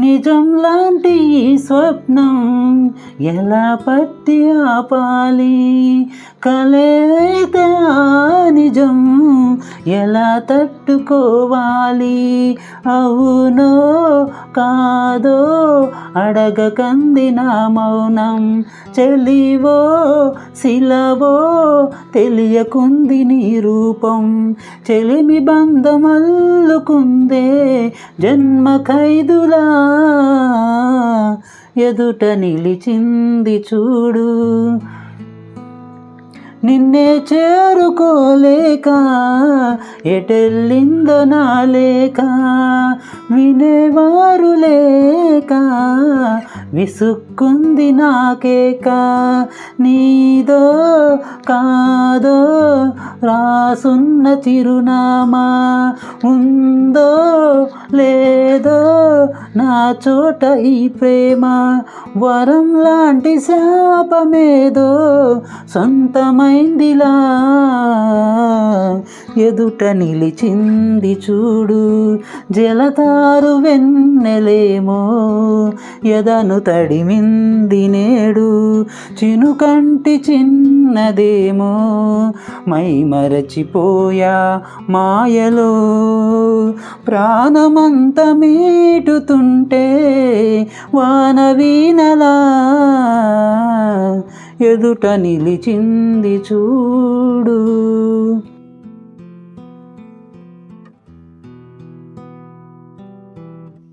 నిజం లాంటి ఈ స్వప్నం ఎలా పట్టి ఆపాలి? కలే ఆ నిజం ఎలా తట్టుకోవాలి? అవునో కాదో అడగకంది నా మౌనం చెలివో శిలవో తెలియకుంది నీ రూపం. చెలిమి బంధమల్లుకుందే జన్మ ఖైదులా ఎదుట నిలిచింది చూడు. నిన్నే చేరుకోలేక ఎటెళ్ళిందో నా లేక వినేవారు లేక విసుక్కుంది నాకేక నీదో కాదో రాసున్న చిరునామా ఉందో లే నా చోట ఈ ప్రేమ. వరం లాంటి శాపమేదో సొంతమైందిలా. ఎదుట నిలిచింది చూడు జలతారు వెన్నెలేమో. ఎదను తడిమింది నేడు చినుకంటి ఉన్నదేమో? మై మరచిపోయా మాయలో. ప్రాణమంత మీటుతుంటే వానవీనలా ఎదుట నిలిచింది చూడు.